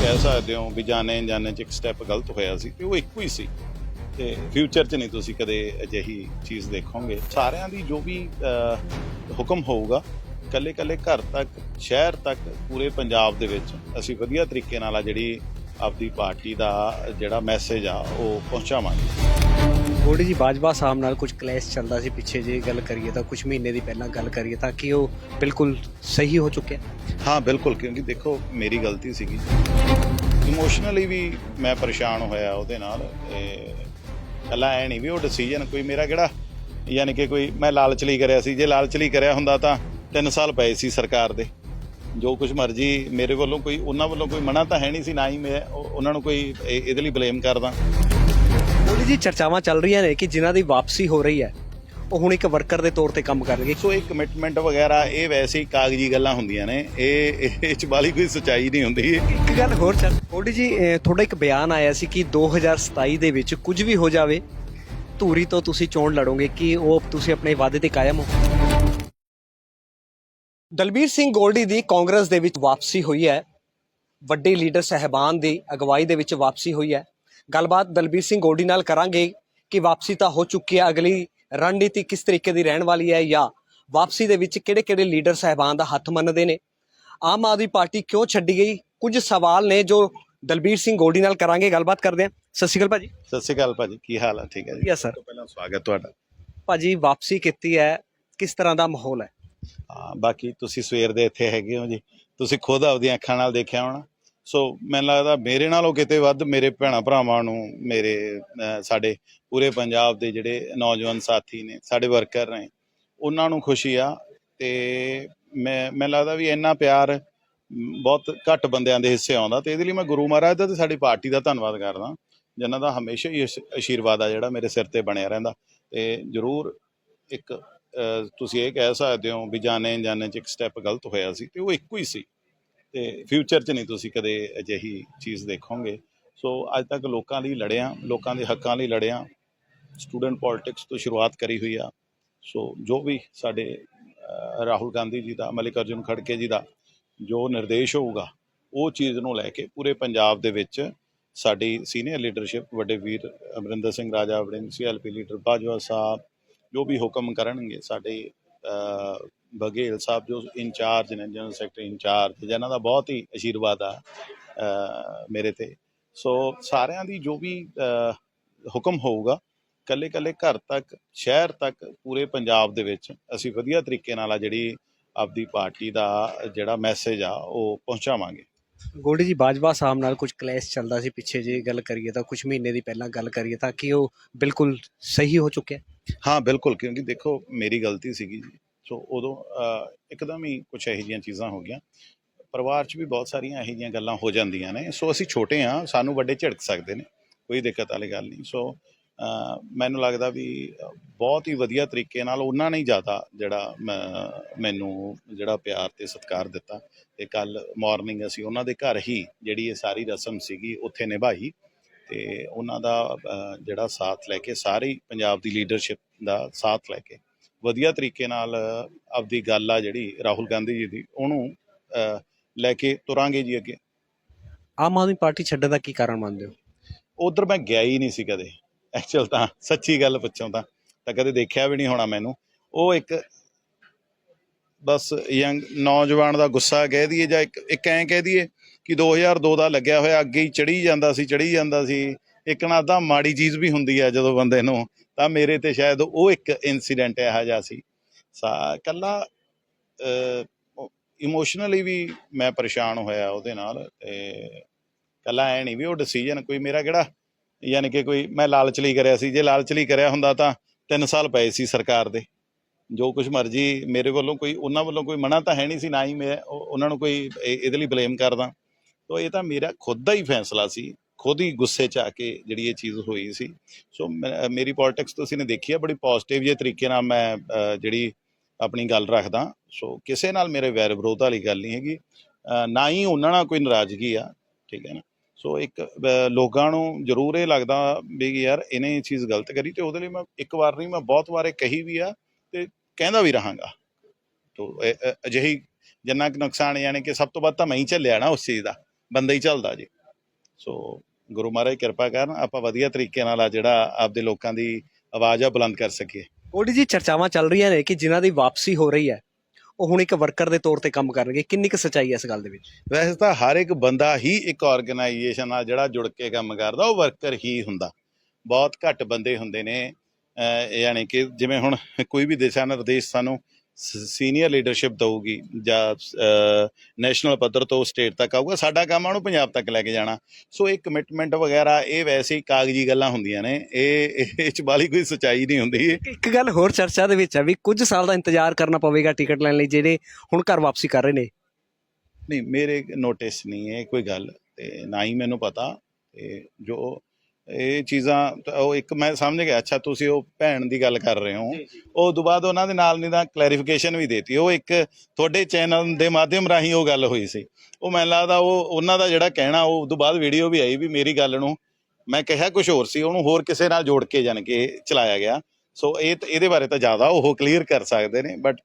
ਕਹਿ ਸਕਦੇ ਹੋ ਵੀ ਜਾਣੇ ਜਾਣੇ ਚ ਇੱਕ ਸਟੈਪ ਗਲਤ ਹੋਇਆ ਸੀ ਤੇ ਉਹ ਇੱਕੋ ਹੀ ਸੀ। ਤੇ ਫਿਊਚਰ 'ਚ ਨਹੀਂ ਤੁਸੀਂ ਕਦੇ ਅਜਿਹੀ ਚੀਜ਼ ਦੇਖੋਗੇ। ਸਾਰਿਆਂ ਦੀ ਜੋ ਵੀ ਹੁਕਮ ਹੋਊਗਾ ਕੱਲੇ ਕੱਲੇ ਘਰ ਤੱਕ, ਸ਼ਹਿਰ ਤੱਕ, ਪੂਰੇ ਪੰਜਾਬ ਦੇ ਵਿੱਚ ਅਸੀਂ ਵਧੀਆ ਤਰੀਕੇ ਨਾਲ ਆ ਜਿਹੜੀ ਆਪਦੀ ਪਾਰਟੀ ਦਾ ਜਿਹੜਾ ਮੈਸੇਜ ਆ, ਉਹ ਪਹੁੰਚਾਵਾਂਗੇ। ਗੋਲਡੀ ਜੀ ਬਾਜਵਾ ਸਾਹਿਬ ਨਾਲ ਕੁਝ ਕਲੈਸ਼ ਚੱਲਦਾ ਸੀ ਪਿੱਛੇ ਜੇ ਗੱਲ ਕਰੀਏ ਤਾਂ ਕੁਝ ਮਹੀਨੇ ਦੀ ਪਹਿਲਾਂ ਗੱਲ ਕਰੀਏ ਤਾਂ ਕਿ ਉਹ ਬਿਲਕੁਲ ਸਹੀ ਹੋ ਚੁੱਕਿਆ। ਹਾਂ, ਬਿਲਕੁਲ, ਕਿਉਂਕਿ ਦੇਖੋ, ਮੇਰੀ ਗਲਤੀ ਸੀਗੀ। ਇਮੋਸ਼ਨਲੀ ਵੀ ਮੈਂ ਪਰੇਸ਼ਾਨ ਹੋਇਆ ਉਹਦੇ ਨਾਲ। ਤੇ ਕੱਲਾ ਐ ਨਹੀਂ ਵੀ ਉਹ ਡਿਸੀਜਨ ਕੋਈ ਮੇਰਾ ਕਿਹੜਾ, ਯਾਨੀ ਕਿ ਕੋਈ ਮੈਂ ਲਾਲਚ ਲਈ ਕਰਿਆ ਸੀ। ਜੇ ਲਾਲਚ ਲਈ ਕਰਿਆ ਹੁੰਦਾ ਤਾਂ 3 ਸਾਲ ਪਏ ਸੀ ਸਰਕਾਰ ਦੇ। ਜੋ ਕੁਝ ਮਰਜ਼ੀ ਮੇਰੇ ਵੱਲੋਂ ਕੋਈ, ਉਹਨਾਂ ਵੱਲੋਂ ਕੋਈ ਮਨਾ ਤਾਂ ਹੈ ਨਹੀਂ ਸੀ, ਨਾ ਹੀ ਮੈਂ ਉਹਨਾਂ ਨੂੰ ਕੋਈ ਇਹਦੇ ਲਈ ਬਲੇਮ ਕਰਦਾ। ਗੋਲਡੀ ਜੀ ਚਰਚਾਵਾਂ ਚੱਲ ਰਹੀਆਂ ਨੇ ਕਿ ਜਿਨ੍ਹਾਂ ਦੀ ਵਾਪਸੀ ਹੋ ਰਹੀ ਹੈ ਉਹ ਹੁਣ ਇੱਕ ਵਰਕਰ ਦੇ ਤੌਰ ਤੇ ਕੰਮ ਕਰਨਗੇ। ਸੋ ਇਹ ਕਮਿਟਮੈਂਟ ਵਗੈਰਾ ਇਹ ਵੈਸੇ ਹੀ ਕਾਗਜ਼ੀ ਗੱਲਾਂ ਹੁੰਦੀਆਂ ਨੇ। ਇਹ ਇਹ ਚ ਵਾਲੀ ਕੋਈ ਸੱਚਾਈ ਨਹੀਂ ਹੁੰਦੀ। ਇੱਕ ਗੱਲ ਹੋਰ ਚੱਲ ਗੋਲਡੀ ਜੀ ਤੁਹਾਡਾ ਇੱਕ ਬਿਆਨ ਆਇਆ ਸੀ ਕਿ 2027 ਦੇ ਵਿੱਚ ਕੁਝ ਵੀ ਹੋ ਜਾਵੇ ਧੂਰੀ ਤੋਂ ਤੁਸੀਂ ਚੋਣ ਲੜੋਗੇ ਕਿ ਉਹ ਤੁਸੀਂ ਆਪਣੇ ਵਾਅਦੇ ਤੇ ਕਾਇਮ ਹੋ? ਦਲਬੀਰ ਸਿੰਘ ਗੋਲਡੀ ਦੀ ਕਾਂਗਰਸ ਦੇ ਵਿੱਚ ਵਾਪਸੀ ਹੋਈ ਹੈ ਵੱਡੇ ਲੀਡਰ ਸਹਿਬਾਨ ਦੀ ਅਗਵਾਈ ਦੇ ਵਿੱਚ ਵਾਪਸੀ ਹੋਈ ਹੈ ਗੱਲਬਾਤ ਦਲਬੀਰ ਸਿੰਘ ਗੋਲਡੀ ਨਾਲ ਕਰਾਂਗੇ ਕਿ ਵਾਪਸੀ ਤਾਂ ਹੋ ਚੁੱਕੀ ਹੈ। ਅਗਲੀ ਰਣਨੀਤੀ ਕਿਸ ਤਰੀਕੇ ਦੀ ਰਹਿਣ ਵਾਲੀ ਹੈ ਜਾਂ ਵਾਪਸੀ ਦੇ ਵਿੱਚ ਕਿਹੜੇ-ਕਿਹੜੇ ਲੀਡਰ ਸਹਿਬਾਨ ਦਾ ਹੱਥ ਮੰਨਦੇ ਨੇ? ਆਮ ਆਦਮੀ ਪਾਰਟੀ ਕਿਉਂ ਛੱਡੀ ਗਈ? ਕੁਝ ਸਵਾਲ ਨੇ ਜੋ ਦਲਬੀਰ ਸਿੰਘ ਗੋਲਡੀ ਨਾਲ ਕਰਾਂਗੇ ਗੱਲਬਾਤ ਕਰਦੇ ਹਾਂ। ਸਤਿ ਸ਼੍ਰੀ ਅਕਾਲ ਭਾਜੀ। ਸਤਿ ਸ਼੍ਰੀ ਅਕਾਲ ਭਾਜੀ ਕੀ ਹਾਲ ਹੈ ਠੀਕ ਹੈ ਜੀ? ਸਰ। ਪਹਿਲਾਂ ਸਵਾਗਤ ਤੁਹਾਡਾ। ਭਾਜੀ ਵਾਪਸੀ ਕੀਤੀ ਹੈ। ਕਿਸ ਤਰ੍ਹਾਂ ਦਾ ਮਾਹੌਲ ਹੈ? ਹਾਂ ਬਾਕੀ ਤੁਸੀਂ ਸਵੇਰ ਦੇ ਇੱਥੇ ਹੈਗੇ ਹੋ ਜੀ। ਤੁਸੀਂ ਖੁਦ ਆਪਦੀਆਂ ਅੱਖਾਂ ਨਾਲ ਦੇਖਿਆ ਹੋਣਾ। ਸੋ ਮੈਨੂੰ ਲੱਗਦਾ ਮੇਰੇ ਨਾਲੋਂ ਕਿਤੇ ਵੱਧ ਮੇਰੇ ਭੈਣਾ ਭਰਾਵਾਂ ਨੂੰ, ਮੇਰੇ ਸਾਡੇ ਪੂਰੇ ਪੰਜਾਬ ਦੇ ਜਿਹੜੇ ਨੌਜਵਾਨ ਸਾਥੀ ਨੇ, ਸਾਡੇ ਵਰਕਰ ਨੇ, ਉਹਨਾਂ ਨੂੰ ਖੁਸ਼ੀ ਆ ਤੇ ਮੈਂ, ਮੈਨੂੰ ਲੱਗਦਾ ਵੀ ਇੰਨਾ ਪਿਆਰ ਬਹੁਤ ਘੱਟ ਬੰਦਿਆਂ ਦੇ ਹਿੱਸੇ ਆਉਂਦਾ ਤੇ ਇਹਦੇ ਲਈ ਮੈਂ ਗੁਰੂ ਮਹਾਰਾਜ ਦਾ ਤੇ ਸਾਡੀ ਪਾਰਟੀ ਦਾ ਧੰਨਵਾਦ ਕਰਦਾ, ਜਿਨ੍ਹਾਂ ਦਾ ਹਮੇਸ਼ਾ ਹੀ ਆਸ਼- ਆਸ਼ੀਰਵਾਦ ਆ ਜਿਹੜਾ ਮੇਰੇ ਸਿਰ ਤੇ ਬਣਿਆ ਰਹਿੰਦਾ ਤੇ ਜ਼ਰੂਰ ਇੱਕ ਤੁਸੀਂ ਇਹ ਕਹਿ ਸਕਦੇ ਹੋ ਵੀ ਜਾਣੇ ਜਾਣੇ ਚ ਇੱਕ ਸਟੈਪ ਗਲਤ ਹੋਇਆ ਸੀ ਤੇ ਉਹ ਇੱਕੋ ਹੀ ਸੀ। ਤੇ ਫਿਊਚਰ 'ਚ ਨਹੀਂ ਤੁਸੀਂ ਕਦੇ ਅਜਿਹੀ ਚੀਜ਼ ਦੇਖੋਗੇ। ਸੋ ਅੱਜ ਤੱਕ ਲੋਕਾਂ ਲਈ ਲੜਿਆ, ਲੋਕਾਂ ਦੇ ਹੱਕਾਂ ਲਈ ਲੜਿਆ ਸਟੂਡੈਂਟ ਪੋਲਿਟਿਕਸ ਤੋਂ ਸ਼ੁਰੂਆਤ ਕਰੀ ਹੋਈ ਆ। ਸੋ ਜੋ ਵੀ ਸਾਡੇ ਰਾਹੁਲ ਗਾਂਧੀ ਜੀ ਦਾ ਮਲਿਕ ਅਰਜੁਨ ਖੜਕੇ ਜੀ ਦਾ ਜੋ ਨਿਰਦੇਸ਼ ਹੋਊਗਾ, ਉਹ ਚੀਜ਼ ਨੂੰ ਲੈ ਕੇ ਪੂਰੇ ਪੰਜਾਬ ਦੇ ਵਿੱਚ ਸਾਡੀ ਸੀਨੀਅਰ ਲੀਡਰਸ਼ਿਪ ਵੱਡੇ ਵੀਰ ਅਮਰਿੰਦਰ ਸਿੰਘ ਰਾਜਾ, ਵੜਿੰਗ ਸੀਐਲਪੀ ਲੀਡਰ ਬਾਜਵਾ ਸਾਹਿਬ, ਜੋ ਵੀ ਹੁਕਮ ਕਰਨਗੇ, ਸਾਡੇ ਬਘੇਲ ਸਾਹਿਬ ਜੋ ਇੰਚਾਰਜ ਨੇ ਜਨਰਲ ਸੈਕਟਰੀ ਇੰਚਾਰਜ ਜਿਨ੍ਹਾਂ ਦਾ ਬਹੁਤ ਹੀ ਆਸ਼ੀਰਵਾਦ ਆ ਮੇਰੇ ਤੇ। ਸੋ ਸਾਰਿਆਂ ਦੀ ਜੋ ਵੀ ਹੁਕਮ ਹੋਊਗਾ ਕੱਲੇ ਕੱਲੇ ਘਰ ਤੱਕ ਸ਼ਹਿਰ ਤੱਕ ਪੂਰੇ ਪੰਜਾਬ ਦੇ ਵਿੱਚ ਅਸੀਂ ਵਧੀਆ ਤਰੀਕੇ ਨਾਲ ਆ ਜਿਹੜੀ ਆਪਦੀ ਪਾਰਟੀ ਦਾ ਜਿਹੜਾ ਮੈਸੇਜ ਆ ਉਹ ਪਹੁੰਚਾਵਾਂਗੇ। ਗੋਲਡੀ ਜੀ ਬਾਜਵਾ ਸਾਹਿਬ ਨਾਲ ਕੁਝ ਕਲੇਸ਼ ਚੱਲਦਾ ਸੀ ਪਿੱਛੇ ਜੇ ਗੱਲ ਕਰੀਏ ਤਾਂ ਕੁਝ ਮਹੀਨੇ ਦੀ ਪਹਿਲਾਂ ਗੱਲ ਕਰੀਏ ਤਾਂ ਕਿ ਉਹ ਬਿਲਕੁਲ ਸਹੀ ਹੋ ਚੁੱਕਿਆ? ਹਾਂ ਬਿਲਕੁਲ ਕਿਉਂਕਿ ਦੇਖੋ ਮੇਰੀ ਗਲਤੀ ਸੀਗੀ ਜੀ। ਸੋ ਉਦੋਂ ਇੱਕਦਮ ਹੀ ਕੁਝ ਇਹੋ ਜਿਹੀਆਂ ਚੀਜ਼ਾਂ ਹੋ ਗਈਆਂ। ਪਰਿਵਾਰ 'ਚ ਵੀ ਬਹੁਤ ਸਾਰੀਆਂ ਇਹੋ ਜਿਹੀਆਂ ਗੱਲਾਂ ਹੋ ਜਾਂਦੀਆਂ ਨੇ। ਸੋ ਅਸੀਂ ਛੋਟੇ ਆ ਸਾਨੂੰ ਵੱਡੇ ਝਿੜਕ ਸਕਦੇ ਨੇ, ਕੋਈ ਦਿੱਕਤ ਵਾਲੀ ਗੱਲ ਨਹੀਂ। ਸੋ ਮੈਨੂੰ ਲੱਗਦਾ ਵੀ ਬਹੁਤ ਹੀ ਵਧੀਆ ਤਰੀਕੇ ਨਾਲ ਉਹਨਾਂ ਨੇ ਹੀ ਜ਼ਿਆਦਾ ਜਿਹੜਾ ਮ- ਮੈਨੂੰ ਜਿਹੜਾ ਪਿਆਰ ਤੇ ਸਤਿਕਾਰ ਦਿੱਤਾ। ਤੇ ਕੱਲ ਮਾਰਨਿੰਗ ਅਸੀਂ ਉਹਨਾਂ ਦੇ ਘਰ ਹੀ ਜਿਹੜੀ ਇਹ ਸਾਰੀ ਰਸਮ ਸੀਗੀ, ਉੱਥੇ ਨਿਭਾਈ। ਤੇ ਉਹਨਾਂ ਦਾ ਜਿਹੜਾ ਸਾਥ ਲੈ ਕੇ, ਸਾਰੀ ਪੰਜਾਬ ਦੀ ਲੀਡਰਸ਼ਿਪ ਦਾ ਸਾਥ ਲੈ ਕੇ ਵਧੀਆ ਤਰੀਕੇ ਨਾਲ ਆਪਦੀ ਗੱਲ ਆ ਜਿਹੜੀ ਰਾਹੁਲ ਗਾਂਧੀ ਜੀ ਦੀ ਉਹਨੂੰ ਲੈ ਕੇ ਤੁਰਾਂਗੇ ਜੀ ਅੱਗੇ। ਆਮ ਆਦਮੀ ਪਾਰਟੀ ਛੱਡਣ ਦਾ ਕੀ ਕਾਰਨ ਮੰਨਦੇ ਹੋ? ਉਧਰ ਮੈਂ ਗਿਆ ਹੀ ਨਹੀਂ ਸੀ ਕਦੇ। ਐਕਚੁਅਲ ਤਾਂ ਸੱਚੀ ਗੱਲ ਪੁੱਛੋ ਤਾਂ ਤਾਂ ਕਦੇ ਦੇਖਿਆ ਵੀ ਨਹੀਂ ਹੋਣਾ ਮੈਨੂੰ। ਉਹ ਇੱਕ ਬਸ ਯੰਗ ਨੌਜਵਾਨ ਦਾ ਗੁੱਸਾ ਕਹਿ ਦਈਏ ਜਾਂ ਇੱਕ ਇੱਕ ਐਂ ਕਹਿ ਦਈਏ ਕਿ 2002 ਦਾ ਲੱਗਿਆ ਹੋਇਆ ਅੱਗੇ ਹੀ ਚੜੀ ਜਾਂਦਾ ਸੀ ਚੜੀ ਜਾਂਦਾ ਸੀ। ਇੱਕ ਨਾ ਤਾਂ ਮਾੜੀ ਚੀਜ਼ ਵੀ ਹੁੰਦੀ ਹੈ ਜਦੋਂ ਬੰਦੇ ਨੂੰ, ਤਾਂ ਮੇਰੇ ਤੇ ਸ਼ਾਇਦ ਉਹ ਇੱਕ ਇਨਸੀਡੈਂਟ ਇਹੋ ਜਿਹਾ ਸੀ। ਸਾ ਕੱਲਾ ਇਮੋਸ਼ਨਲੀ ਵੀ ਮੈਂ ਪਰੇਸ਼ਾਨ ਹੋਇਆ ਉਹਦੇ ਨਾਲ ਤੇ ਕੱਲਾ ਐ ਨਹੀਂ ਵੀ ਉਹ ਡਿਸੀਜਨ ਕੋਈ ਮੇਰਾ ਕਿਹੜਾ? ਯਾਨੀ ਕਿ ਕੋਈ ਮੈਂ ਲਾਲਚ ਲਈ ਕਰਿਆ ਸੀ। ਜੇ ਲਾਲਚ ਲਈ ਕਰਿਆ ਹੁੰਦਾ ਤਾਂ 3 ਸਾਲ ਪਏ ਸੀ ਸਰਕਾਰ ਦੇ। ਜੋ ਕੁਝ ਮਰਜ਼ੀ ਮੇਰੇ ਵੱਲੋਂ ਕੋਈ, ਉਹਨਾਂ ਵੱਲੋਂ ਕੋਈ ਮਨਾ ਤਾਂ ਹੈ ਨਹੀਂ ਸੀ, ਨਾ ਹੀ ਮੈਂ ਉਹਨਾਂ ਨੂੰ ਕੋਈ ਇਹਦੇ ਲਈ ਬਲੇਮ ਕਰਦਾ। ਤੋ ਇਹ ਤਾਂ ਮੇਰਾ ਖੁਦ ਦਾ ਹੀ ਫੈਸਲਾ ਸੀ। ਖੁਦ ਹੀ ਗੁੱਸੇ 'ਚ ਆ ਕੇ ਜਿਹੜੀ ਇਹ ਚੀਜ਼ ਹੋਈ ਸੀ। ਸੋ ਮੇਰੀ ਪੋਲਿਟਿਕਸ ਤੁਸੀਂ ਨੇ ਦੇਖੀ ਆ, ਬੜੀ ਪੋਜ਼ਿਟਿਵ ਜਿਹੇ ਤਰੀਕੇ ਨਾਲ ਮੈਂ ਜਿਹੜੀ ਆਪਣੀ ਗੱਲ ਰੱਖਦਾ। ਸੋ ਕਿਸੇ ਨਾਲ ਮੇਰੇ ਵੈਰ ਵਿਰੋਧ ਵਾਲੀ ਗੱਲ ਨਹੀਂ ਹੈਗੀ। ਨਾ ਹੀ ਉਹਨਾਂ ਨਾਲ ਕੋਈ ਨਾਰਾਜ਼ਗੀ ਆ, ਠੀਕ ਹੈ ਨਾ? ਸੋ ਇੱਕ ਲੋਕਾਂ ਨੂੰ ਜ਼ਰੂਰ ਇਹ ਲੱਗਦਾ ਵੀ ਯਾਰ ਇਹਨੇ ਇਹ ਚੀਜ਼ ਗਲਤ ਕਰੀ ਤੇ ਉਹਦੇ ਲਈ ਮੈਂ ਇੱਕ ਵਾਰ ਨਹੀਂ, ਮੈਂ ਬਹੁਤ ਵਾਰ ਇਹ ਕਹੀ ਵੀ ਆ ਤੇ ਕਹਿੰਦਾ ਵੀ ਰਹਾਂਗਾ। ਤੋ ਅਜਿਹੀ ਜਿੰਨਾ ਕੁ ਨੁਕਸਾਨ ਯਾਨੀ ਕਿ ਸਭ ਤੋਂ ਵੱਧ ਤਾਂ ਮੈਂ ਹੀ ਝੱਲਿਆ ਨਾ ਉਸ ਚੀਜ਼ ਦਾ, ਬੰਦਾ ਹੀ ਚੱਲਦਾ ਜੀ। ਸੋ ਗੁਰੂ ਮਹਾਰਾਜ ਕਿਰਪਾ ਕਰਨ ਆਪਾਂ ਵਧੀਆ ਤਰੀਕੇ ਨਾਲ ਆ ਜਿਹੜਾ ਆਪਦੇ ਲੋਕਾਂ ਦੀ ਆਵਾਜ਼ ਆ ਬੁਲੰਦ ਕਰ ਸਕੀਏ। ਗੋਲਡੀ ਜੀ ਚਰਚਾਵਾਂ ਚੱਲ ਰਹੀਆਂ ਨੇ ਕਿ ਜਿਨ੍ਹਾਂ ਦੀ ਵਾਪਸੀ ਹੋ ਰਹੀ ਹੈ ਉਹ ਹੁਣ ਇੱਕ ਵਰਕਰ ਦੇ ਤੌਰ ਤੇ ਕੰਮ ਕਰਨਗੇ। ਕਿੰਨੀ ਕੁ ਸੱਚਾਈ ਹੈ ਇਸ ਗੱਲ ਦੇ ਵਿੱਚ? ਵੈਸੇ ਤਾਂ ਹਰ ਇੱਕ ਬੰਦਾ ਹੀ ਇੱਕ ਆਰਗੇਨਾਈਜੇਸ਼ਨ ਨਾਲ ਜਿਹੜਾ ਜੁੜ ਕੇ ਕੰਮ ਕਰਦਾ ਉਹ ਵਰਕਰ ਹੀ ਹੁੰਦਾ। ਬਹੁਤ ਘੱਟ ਬੰਦੇ ਹੁੰਦੇ ਨੇ ਯਾਨੀ ਕਿ ਜਿਵੇਂ ਹੁਣ ਕੋਈ ਵੀ ਦਿਸ਼ਾ ਨਿਰਦੇਸ਼ ਸਾਨੂੰ ਸੀਨੀਅਰ ਲੀਡਰਸ਼ਿਪ ਦਊਗੀ ਜਾਂ ਨੈਸ਼ਨਲ ਪੱਧਰ ਤੋਂ ਸਟੇਟ ਤੱਕ ਆਊਗਾ ਸਾਡਾ ਕੰਮ ਆ ਉਹਨੂੰ ਪੰਜਾਬ ਤੱਕ ਲੈ ਕੇ ਜਾਣਾ। ਸੋ ਇਹ ਕਮਿਟਮੈਂਟ ਵਗੈਰਾ ਇਹ ਵੈਸੇ ਹੀ ਕਾਗਜ਼ੀ ਗੱਲਾਂ ਹੁੰਦੀਆਂ ਨੇ। ਇਹ ਇਹ ਚ ਬਾਲੀ ਕੋਈ ਸਚਾਈ ਨਹੀਂ ਹੁੰਦੀ। ਇੱਕ- ਗੱਲ ਹੋਰ ਚਰਚਾ ਦੇ ਵਿੱਚ ਹੈ ਵੀ ਕੁਝ ਸਾਲ ਦਾ ਇੰਤਜ਼ਾਰ ਕਰਨਾ ਪਵੇਗਾ ਟਿਕਟ ਲੈਣ ਲਈ ਜਿਹੜੇ ਹੁਣ ਘਰ ਵਾਪਸੀ ਕਰ ਰਹੇ ਨੇ। ਨਹੀਂ ਮੇਰੇ ਨੋਟਿਸ ਨਹੀਂ ਹੈ ਕੋਈ ਗੱਲ ਤੇ ਨਾ ਹੀ ਮੈਨੂੰ ਪਤਾ। ਤੇ ਜੋ ਇਹ ਚੀਜ਼ਾਂ ਉਹ ਇੱਕ ਮੈਂ ਸਮਝ ਗਿਆ ਅੱਛਾ ਤੁਸੀਂ ਉਹ ਭੈਣ ਦੀ ਗੱਲ ਕਰ ਰਹੇ ਹੋ। ਉਹ ਤੋਂ ਬਾਅਦ ਉਹਨਾਂ ਦੇ ਨਾਲ ਨਹੀਂ ਤਾਂ ਕਲੈਰੀਫਿਕੇਸ਼ਨ ਵੀ ਦੇਤੀ। ਉਹ ਇੱਕ ਤੁਹਾਡੇ ਚੈਨਲ ਦੇ ਮਾਧਿਅਮ ਰਾਹੀਂ ਉਹ ਗੱਲ ਹੋਈ ਸੀ। ਉਹ ਮੈਨੂੰ ਲੱਗਦਾ ਉਹ ਉਹਨਾਂ ਦਾ ਜਿਹੜਾ ਕਹਿਣਾ ਉਹ ਤੋਂ ਬਾਅਦ ਵੀਡੀਓ ਵੀ ਆਈ ਵੀ ਮੇਰੀ ਗੱਲ ਨੂੰ ਮੈਂ ਕਿਹਾ ਕੁਝ ਹੋਰ ਸੀ ਉਹਨੂੰ ਹੋਰ ਕਿਸੇ ਨਾਲ ਜੋੜ ਕੇ ਜਾਣ ਕੇ ਚਲਾਇਆ ਗਿਆ। ਸੋ ਇਹ ਇਹਦੇ ਬਾਰੇ ਤਾਂ ਜ਼ਿਆਦਾ ਉਹ ਕਲੀਅਰ ਕਰ ਸਕਦੇ ਨੇ ਬਟ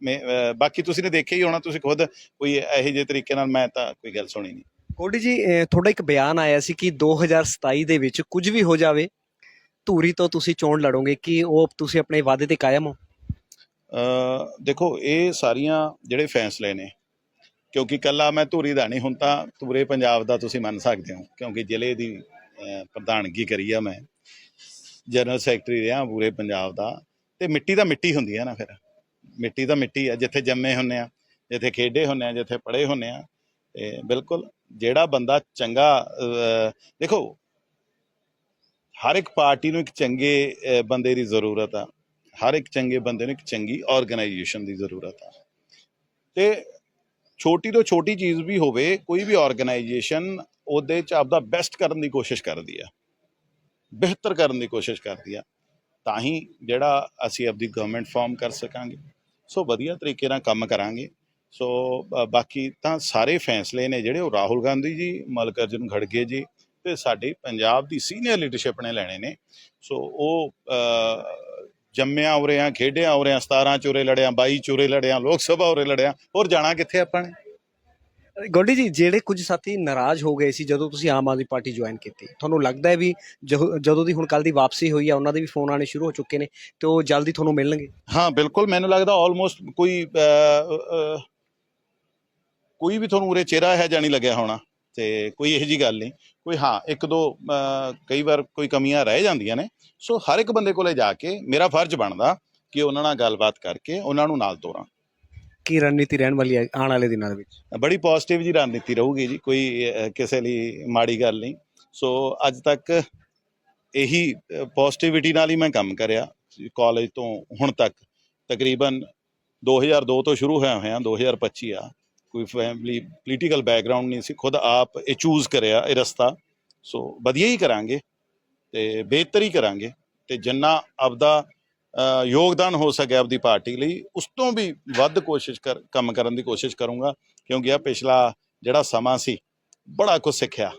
ਬਾਕੀ ਤੁਸੀਂ ਨੇ ਦੇਖਿਆ ਹੀ ਹੋਣਾ ਤੁਸੀਂ ਖੁਦ ਕੋਈ ਇਹੋ ਜਿਹੇ ਤਰੀਕੇ ਨਾਲ ਮੈਂ ਤਾਂ ਕੋਈ ਗੱਲ ਸੁਣੀ ਨਹੀਂ। ਗੋਲਡੀ ਜੀ ਤੁਹਾਡਾ ਇੱਕ ਬਿਆਨ ਆਇਆ ਸੀ ਕਿ 2027 ਦੇ ਵਿੱਚ ਕੁਝ ਵੀ ਹੋ ਜਾਵੇ, ਧੂਰੀ ਤੋਂ ਤੁਸੀਂ ਚੋਣ ਲੜੋਗੇ, ਕਿ ਉਹ ਤੁਸੀਂ ਆਪਣੇ ਵਾਅਦੇ ਤੇ ਕਾਇਮ ਹੋ? ਦੇਖੋ, ਇਹ ਸਾਰੀਆਂ ਜਿਹੜੇ ਫੈਸਲੇ ਨੇ, ਕਿਉਂਕਿ ਕੱਲਾ ਮੈਂ ਧੂਰੀ ਦਾ ਨਹੀਂ, ਹੁਣ ਤਾਂ ਪੂਰੇ ਪੰਜਾਬ ਦਾ ਤੁਸੀਂ ਮੰਨ ਸਕਦੇ ਹੋ, ਕਿਉਂਕਿ ਜ਼ਿਲ੍ਹੇ ਦੀ ਪ੍ਰਧਾਨਗੀ ਕਰੀ ਆ ਮੈਂ, ਜਨਰਲ ਸੈਕਟਰੀ ਰਿਹਾ ਪੂਰੇ ਪੰਜਾਬ ਦਾ, ਤੇ ਮਿੱਟੀ ਤਾਂ ਮਿੱਟੀ ਹੁੰਦੀ ਆ ਨਾ ਫਿਰ, ਮਿੱਟੀ ਤਾਂ ਮਿੱਟੀ ਆ, ਜਿੱਥੇ ਜੰਮੇ ਹੁੰਨੇ ਆ, ਜਿੱਥੇ ਖੇਡੇ ਹੁੰਨੇ ਆ, ਜਿੱਥੇ ਪੜ੍ਹੇ ਹੁੰਨੇ ਆ, ਤੇ ਬਿਲਕੁਲ ਜਿਹੜਾ ਬੰਦਾ ਚੰਗਾ ਦੇਖੋ, ਹਰ ਇੱਕ ਪਾਰਟੀ ਨੂੰ ਇੱਕ ਚੰਗੇ ਬੰਦੇ ਦੀ ਜ਼ਰੂਰਤ ਆ। ਹਰ ਇੱਕ ਚੰਗੇ ਬੰਦੇ ਨੂੰ ਇੱਕ ਚੰਗੀ ਆਰਗੇਨਾਈਜੇਸ਼ਨ ਦੀ ਜ਼ਰੂਰਤ ਆ। ਤੇ ਛੋਟੀ ਤੋਂ ਛੋਟੀ ਚੀਜ਼ ਵੀ ਹੋਵੇ, ਕੋਈ ਵੀ ਆਰਗੇਨਾਈਜੇਸ਼ਨ ਉਹਦੇ ਚ ਆਪਦਾ ਬੈਸਟ ਕਰਨ ਦੀ ਕੋਸ਼ਿਸ਼ ਕਰਦੀ ਆ। ਬਿਹਤਰ ਕਰਨ ਦੀ ਕੋਸ਼ਿਸ਼ ਕਰਦੀ ਆ। ਤਾਂ ਹੀ ਜਿਹੜਾ ਅਸੀਂ ਆਪਦੀ ਗਵਰਨਮੈਂਟ ਫਾਰਮ ਕਰ ਸਕਾਂਗੇ। ਸੋ ਵਧੀਆ ਤਰੀਕੇ ਨਾਲ ਕੰਮ ਕਰਾਂਗੇ। ਸੋ ਬਾਕੀ ਤਾਂ ਸਾਰੇ ਫੈਸਲੇ ਨੇ ਜਿਹੜੇ ਉਹ ਰਾਹੁਲ ਗਾਂਧੀ ਜੀ ਮਲਕ ਅਰਜੁਨ ਖੜਗੇ ਜੀ ਤੇ ਸਾਡੀ ਪੰਜਾਬ ਦੀ ਸੀਨੀਅਰ ਲੀਡਰਸ਼ਿਪ ਨੇ ਲੈਣੇ ਨੇ। ਸੋ ਉਹ ਜੰਮਿਆ ਉਰਿਆਂ ਖੇਡਿਆ ਉਰਿਆਂ 17 ਚੋਰੇ ਲੜਿਆ 22 ਚੋਰੇ ਲੜਿਆ ਲੋਕ ਸਭਾ ਉਰੇ ਲੜਿਆ ਹੋਰ ਜਾਣਾ ਕਿੱਥੇ ਆਪਾਂ ਨੇ? ਗੋਲਡੀ ਜੀ ਜਿਹੜੇ ਕੁਝ ਸਾਥੀ ਨਾਰਾਜ਼ ਹੋ ਗਏ ਸੀ ਜਦੋਂ ਤੁਸੀਂ ਆਮ ਆਦਮੀ ਪਾਰਟੀ ਜੁਆਇਨ ਕੀਤੀ ਤੁਹਾਨੂੰ ਲੱਗਦਾ ਹੈ ਵੀ ਜਦੋਂ ਦੀ ਹੁਣ ਕੱਲ ਦੀ ਵਾਪਸੀ ਹੋਈ ਹੈ ਉਹਨਾਂ ਦੇ ਵੀ ਫੋਨ ਆਣੇ ਸ਼ੁਰੂ ਹੋ ਚੁੱਕੇ ਨੇ ਤੇ ਉਹ ਜਲਦੀ ਤੁਹਾਨੂੰ ਮਿਲਣਗੇ? ਹਾਂ ਬਿਲਕੁਲ ਮੈਨੂੰ ਲੱਗਦਾ ਆਲਮੋਸਟ ਕੋਈ ਕੋਈ ਵੀ ਤੁਹਾਨੂੰ ਉਰੇ ਚਿਹਰਾ ਹੈ ਜਾਣੀ ਲੱਗਿਆ ਹੋਣਾ ਤੇ ਕੋਈ ਇਹੋ ਜੀ ਗੱਲ ਨਹੀਂ। ਕੋਈ ਹਾਂ ਇੱਕ ਦੋ ਕਈ ਵਾਰ ਕੋਈ ਕਮੀਆਂ ਰਹਿ ਜਾਂਦੀਆਂ ਨੇ। ਸੋ ਹਰ ਇੱਕ ਬੰਦੇ ਕੋਲੇ ਜਾ ਕੇ ਮੇਰਾ ਫਰਜ਼ ਬਣਦਾ ਕਿ ਉਹਨਾਂ ਨਾਲ ਗੱਲਬਾਤ ਕਰਕੇ ਉਹਨਾਂ ਨੂੰ ਨਾਲ ਤੋਰਾਂ। ਕੀ ਰਣਨੀਤੀ ਰਹਿਣ ਵਾਲੀ ਹੈ ਆਉਣ ਵਾਲੇ ਦਿਨਾਂ ਦੇ ਵਿੱਚ? ਬੜੀ ਪੋਜ਼ਿਟਿਵ ਜੀ ਰਣਨੀਤੀ ਰਹੂਗੀ ਜੀ ਕੋਈ ਕਿਸੇ ਲਈ ਮਾੜੀ ਗੱਲ ਨਹੀਂ। ਸੋ ਅੱਜ ਤੱਕ ਇਹੀ ਪੋਜ਼ਿਟਿਵਿਟੀ ਨਾਲ ਹੀ ਮੈਂ ਕੰਮ ਕਰਿਆ। ਕਾਲਜ ਤੋਂ ਹੁਣ ਤੱਕ ਤਕਰੀਬਨ 2002 ਤੋਂ ਸ਼ੁਰੂ ਹੋਇਆ ਹੋਇਆ 2025 ਆ। ਕੋਈ ਫੈਮਿਲੀ ਪੋਲੀਟੀਕਲ ਬੈਕਗ੍ਰਾਉਂਡ ਨਹੀਂ ਸੀ, ਖੁਦ ਆਪ ਇਹ ਚੂਜ਼ ਕਰਿਆ ਇਹ ਰਸਤਾ। ਸੋ ਵਧੀਆ ਹੀ ਕਰਾਂਗੇ ਤੇ ਬਿਹਤਰ ਹੀ ਕਰਾਂਗੇ ਤੇ ਜਿੰਨਾ ਆਪਦਾ ਯੋਗਦਾਨ ਹੋ ਸਕਿਆ ਆਪਦੀ ਪਾਰਟੀ ਲਈ, ਉਸ ਤੋਂ ਵੀ ਵੱਧ ਕੋਸ਼ਿਸ਼ ਕਰ, ਕੰਮ ਕਰਨ ਦੀ ਕੋਸ਼ਿਸ਼ ਕਰੂੰਗਾ, ਕਿਉਂਕਿ ਆ ਪਿਛਲਾ ਜਿਹੜਾ ਸਮਾਂ ਸੀ, ਬੜਾ ਕੁਝ ਸਿੱਖਿਆ।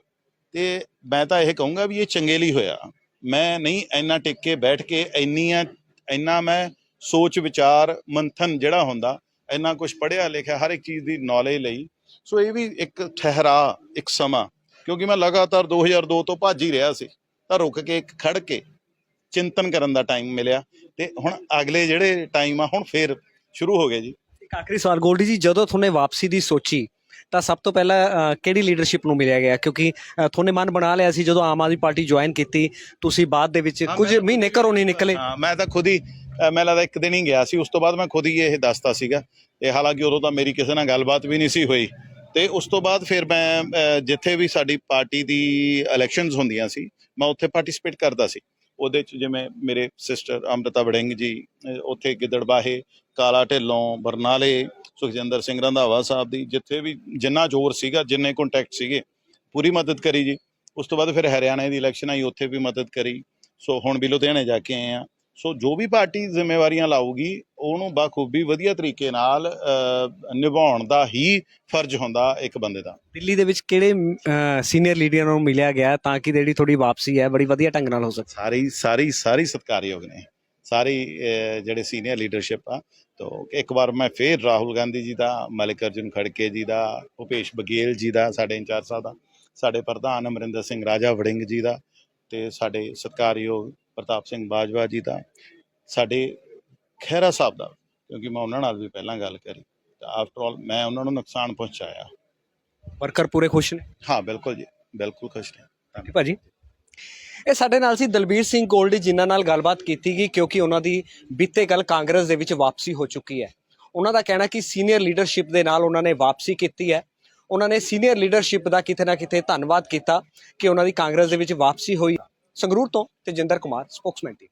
ਤੇ ਮੈਂ ਤਾਂ ਇਹ ਕਹੂੰਗਾ ਵੀ ਇਹ ਚੰਗੇ ਲਈ ਹੋਇਆ। ਮੈਂ ਨਹੀਂ ਇੰਨਾ ਟਿਕ ਕੇ ਬੈਠ ਕੇ ਇੰਨੀਆਂ, ਇੰਨਾ ਮੈਂ ਸੋਚ ਵਿਚਾਰ ਮੰਥਨ ਜਿਹੜਾ ਹੁੰਦਾ ਇੰਨਾ ਕੁਝ ਪੜ੍ਹਿਆ ਲਿਖਿਆ ਹਰ ਇੱਕ ਚੀਜ਼ ਦੀ ਨੌਲੇਜ ਲਈ। ਸੋ ਇਹ ਵੀ ਇੱਕ ਠਹਿਰਾ ਇੱਕ ਸਮਾਂ। ਕਿਉਂਕਿ ਮੈਂ ਲਗਾਤਾਰ 2002 ਤੋਂ ਭੱਜ ਹੀ ਰਿਹਾ ਸੀ। ਤਾਂ ਰੁਕ ਕੇ ਇੱਕ ਖੜ ਕੇ ਚਿੰਤਨ ਕਰਨ ਦਾ ਟਾਈਮ ਮਿਲਿਆ। ਤੇ ਹੁਣ ਅਗਲੇ ਜਿਹੜੇ ਟਾਈਮ ਆ ਹੁਣ ਫੇਰ ਸ਼ੁਰੂ ਹੋ ਗਏ ਜੀ। ਇੱਕ ਆਖਰੀ ਸਵਾਲ ਗੋਲਡੀ ਜੀ ਜਦੋਂ ਤੁਹਾਨੇ ਵਾਪਸੀ ਦੀ ਸੋਚੀ ਤਾਂ ਸਭ ਤੋਂ ਪਹਿਲਾਂ ਕਿਹੜੀ ਲੀਡਰਸ਼ਿਪ ਨੂੰ ਮਿਲਿਆ ਗਿਆ? ਕਿਉਂਕਿ ਤੁਹਾਨੇ ਮਨ ਬਣਾ ਲਿਆ ਸੀ ਜਦੋਂ ਆਮ ਆਦਮੀ ਪਾਰਟੀ ਜੁਆਇਨ ਕੀਤੀ ਤੁਸੀਂ ਬਾਅਦ ਦੇ ਵਿੱਚ ਕੁਝ ਮਹੀਨੇ ਘਰੋਂ ਨਹੀਂ ਨਿਕਲੇ। ਮੈਂ ਤਾਂ ਖੁਦ ਹੀ ਮੈਂ ਲੱਗਦਾ ਇੱਕ ਦਿਨ ਹੀ ਗਿਆ ਸੀ, ਉਸ ਤੋਂ ਬਾਅਦ ਮੈਂ ਖੁਦ ਹੀ ਇਹ ਦੱਸਤਾ ਸੀਗਾ। ਤੇ ਹਾਲਾਂਕਿ ਉਦੋਂ ਤਾਂ ਮੇਰੀ ਕਿਸੇ ਨਾਲ ਗੱਲਬਾਤ ਵੀ ਨਹੀਂ ਸੀ ਹੋਈ। ਤੇ ਉਸ ਤੋਂ ਬਾਅਦ ਫਿਰ ਮੈਂ ਜਿੱਥੇ ਵੀ ਸਾਡੀ ਪਾਰਟੀ ਦੀ ਇਲੈਕਸ਼ਨਸ ਹੁੰਦੀਆਂ ਸੀ, ਮੈਂ ਉੱਥੇ ਪਾਰਟਿਸਿਪੇਟ ਕਰਦਾ ਸੀ। ਉਹਦੇ ਚ ਜਿਵੇਂ ਮੇਰੇ ਸਿਸਟਰ ਅੰਮ੍ਰਿਤਾ ਵੜਿੰਗ ਜੀ ਉੱਥੇ ਗਿੱਦੜਬਾਹੇ, ਕਾਲਾ ਢਿੱਲੋਂ, ਬਰਨਾਲੇ, ਸੁਖਜਿੰਦਰ ਸਿੰਘ ਰੰਧਾਵਾ ਸਾਹਿਬ ਦੀ ਜਿੱਥੇ ਵੀ ਜਿੰਨਾ ਜ਼ੋਰ ਸੀਗਾ, ਜਿੰਨੇ ਕੰਟੈਕਟ ਸੀਗੇ, ਪੂਰੀ ਮਦਦ ਕਰੀ ਜੀ। ਉਸ ਤੋਂ ਬਾਅਦ ਫਿਰ ਹਰਿਆਣਾ ਦੀ ਇਲੈਕਸ਼ਨ ਆਈ, ਉੱਥੇ ਵੀ ਮਦਦ ਕਰੀ। ਸੋ ਹੁਣ ਵੀ ਲੁਧਿਆਣੇ ਜਾ ਕੇ ਆਏ ਆ ਸੋ ਜੋ ਵੀ ਪਾਰਟੀ ਜ਼ਿੰਮੇਵਾਰੀਆਂ ਲਾਊਗੀ ਉਹਨੂੰ ਬਾਖੂਬੀ ਵਧੀਆ ਤਰੀਕੇ ਨਾਲ ਨਿਭਾਉਣ ਦਾ ਹੀ ਫਰਜ਼ ਹੁੰਦਾ ਇੱਕ ਬੰਦੇ ਦਾ। ਦਿੱਲੀ ਦੇ ਵਿੱਚ ਕਿਹੜੇ ਸੀਨੀਅਰ ਲੀਡਰਾਂ ਨੂੰ ਮਿਲਿਆ ਗਿਆ ਤਾਂ ਕਿ ਜਿਹੜੀ ਤੁਹਾਡੀ ਵਾਪਸੀ ਹੈ ਬੜੀ ਵਧੀਆ ਢੰਗ ਨਾਲ ਹੋ ਸਕੇ? ਸਾਰੀ ਸਾਰੀ ਸਾਰੀ ਸਤਿਕਾਰਯੋਗ ਨੇ। ਸਾਰੀ ਜਿਹੜੇ ਸੀਨੀਅਰ ਲੀਡਰਸ਼ਿਪ ਆ ਤੋ ਇੱਕ ਵਾਰ ਮੈਂ ਫੇਰ ਰਾਹੁਲ ਗਾਂਧੀ ਜੀ ਦਾ ਮਲਿਕ ਅਰਜੁਨ ਖੜਕੇ ਜੀ ਦਾ ਭੁਪੇਸ਼ ਬਘੇਲ ਜੀ ਦਾ ਸਾਡੇ ਇੰਚਾਰਜ ਸਾਹਿਬ ਦਾ ਸਾਡੇ ਪ੍ਰਧਾਨ ਅਮਰਿੰਦਰ ਸਿੰਘ ਰਾਜਾ ਵੜਿੰਗ ਜੀ ਦਾ ਤੇ ਸਾਡੇ ਸਤਿਕਾਰਯੋਗ ਪ੍ਰਤਾਪ ਸਿੰਘ ਬਾਜਵਾ ਜੀ ਦਾ ਸਾਡੇ ਖਹਿਰਾ ਸਾਹਿਬ ਦਾ ਕਿਉਂਕਿ ਮੈਂ ਉਹਨਾਂ ਨਾਲ ਵੀ ਪਹਿਲਾਂ ਗੱਲ ਕਰੀ। ਆਫਟਰ ਆਲ ਮੈਂ ਉਹਨਾਂ ਨੂੰ ਨੁਕਸਾਨ ਪਹੁੰਚਾਇਆ। ਵਰਕਰ ਪੂਰੇ ਖੁਸ਼ ਨੇ? ਹਾਂ ਬਿਲਕੁਲ ਜੀ ਬਿਲਕੁਲ ਖੁਸ਼ ਨੇ। ਜੀ ਭਾਜੀ? ਇਹ ਸਾਡੇ ਨਾਲ ਸੀ ਦਲਬੀਰ ਸਿੰਘ ਗੋਲਡੀ ਜਿਨ੍ਹਾਂ ਨਾਲ ਗੱਲਬਾਤ ਕੀਤੀ ਗਈ ਕਿਉਂਕਿ ਉਹਨਾਂ ਦੀ ਬੀਤੇ ਕੱਲ ਕਾਂਗਰਸ ਦੇ ਵਿੱਚ ਵਾਪਸੀ ਹੋ ਚੁੱਕੀ ਹੈ। ਉਹਨਾਂ ਦਾ ਕਹਿਣਾ ਕਿ ਸੀਨੀਅਰ ਲੀਡਰਸ਼ਿਪ ਦੇ ਨਾਲ ਉਹਨਾਂ ਨੇ ਵਾਪਸੀ ਕੀਤੀ ਹੈ। ਉਹਨਾਂ ਨੇ ਸੀਨੀਅਰ ਲੀਡਰਸ਼ਿਪ ਦਾ ਕਿਤੇ ਨਾ ਕਿਤੇ ਧੰਨਵਾਦ ਕੀਤਾ ਕਿ ਉਹਨਾਂ ਦੀ ਕਾਂਗਰਸ ਦੇ ਵਿੱਚ ਵਾਪਸੀ ਹੋਈ। ਸੰਗਰੂਰ ਤੋਂ ਤੇਜਿੰਦਰ ਕੁਮਾਰ ਸਪੋਕਸਮੈਨ ਟੀਮ